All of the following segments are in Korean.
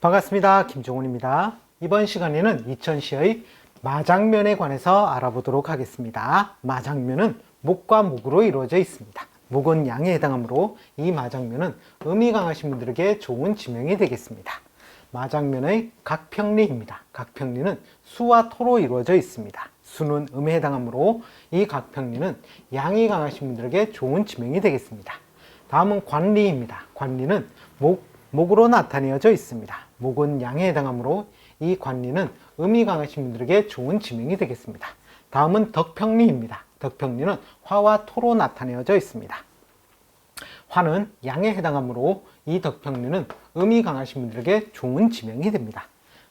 반갑습니다. 김종훈입니다. 이번 시간에는 이천시의 마장면에 관해서 알아보도록 하겠습니다. 마장면은 목과 목으로 이루어져 있습니다. 목은 양에 해당하므로 이 마장면은 음이 강하신 분들에게 좋은 지명이 되겠습니다. 마장면의 각평리입니다. 각평리는 수와 토로 이루어져 있습니다. 수는 음에 해당하므로 이 각평리는 양이 강하신 분들에게 좋은 지명이 되겠습니다. 다음은 관리입니다. 관리는 목, 목으로 나타내어져 있습니다. 목은 양에 해당하므로 이 관리는 음이 강하신 분들에게 좋은 지명이 되겠습니다. 다음은 덕평리입니다. 덕평리는 화와 토로 나타내어져 있습니다. 화는 양에 해당하므로 이 덕평리는 음이 강하신 분들에게 좋은 지명이 됩니다.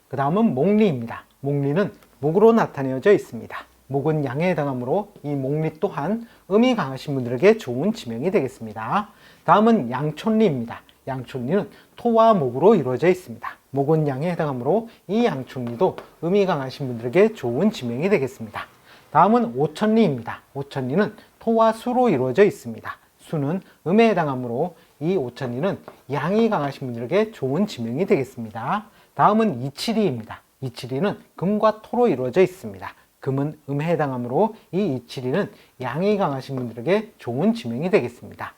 그 다음은 목리입니다. 목리는 목으로 나타내어져 있습니다. 목은 양에 해당하므로 이 목리 또한 음이 강하신 분들에게 좋은 지명이 되겠습니다. 다음은 양촌리입니다. 양촌리는 토와 목으로 이루어져 있습니다. 목은 양에 해당하므로 이 양촌리도 음이 강하신 분들에게 좋은 지명이 되겠습니다. 다음은 오천리입니다. 오천리는 토와 수로 이루어져 있습니다. 수는 음에 해당하므로 이 오천리는 양이 강하신 분들에게 좋은 지명이 되겠습니다. 다음은 이칠이입니다. 이칠이는 금과 토로 이루어져 있습니다. 금은 음에 해당하므로 이 이칠이는 양이 강하신 분들에게 좋은 지명이 되겠습니다.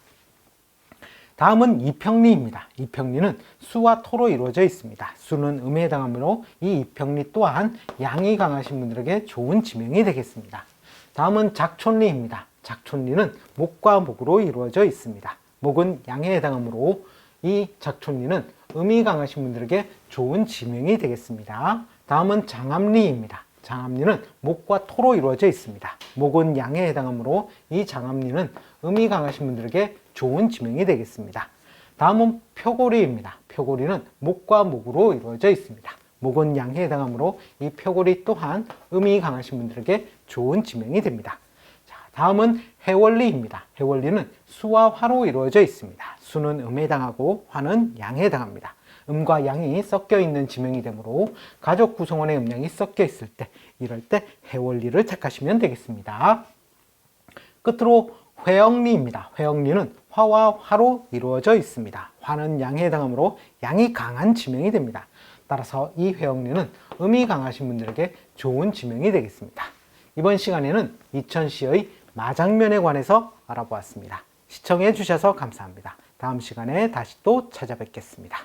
다음은 이평리입니다. 이평리는 수와 토로 이루어져 있습니다. 수는 음에 해당하므로 이 이평리 또한 양이 강하신 분들에게 좋은 지명이 되겠습니다. 다음은 작촌리입니다. 작촌리는 목과 목으로 이루어져 있습니다. 목은 양에 해당하므로 이 작촌리는 음이 강하신 분들에게 좋은 지명이 되겠습니다. 다음은 장암리입니다. 장암리는 목과 토로 이루어져 있습니다. 목은 양에 해당하므로 이 장암리는 음이 강하신 분들에게 좋은 지명이 되겠습니다. 다음은 표고리입니다. 표고리는 목과 목으로 이루어져 있습니다. 목은 양에 해당하므로 이 표고리 또한 음이 강하신 분들에게 좋은 지명이 됩니다. 자, 다음은 해월리입니다. 해월리는 수와 화로 이루어져 있습니다. 수는 음에 해당하고 화는 양에 해당합니다. 음과 양이 섞여 있는 지명이 되므로 가족 구성원의 음양이 섞여 있을 때 이럴 때 해월리를 택하시면 되겠습니다. 끝으로 회영리입니다. 회영리는 화와 화로 이루어져 있습니다. 화는 양에 해당하므로 양이 강한 지명이 됩니다. 따라서 이 회영리는 음이 강하신 분들에게 좋은 지명이 되겠습니다. 이번 시간에는 이천시의 마장면에 관해서 알아보았습니다. 시청해 주셔서 감사합니다. 다음 시간에 다시 또 찾아뵙겠습니다.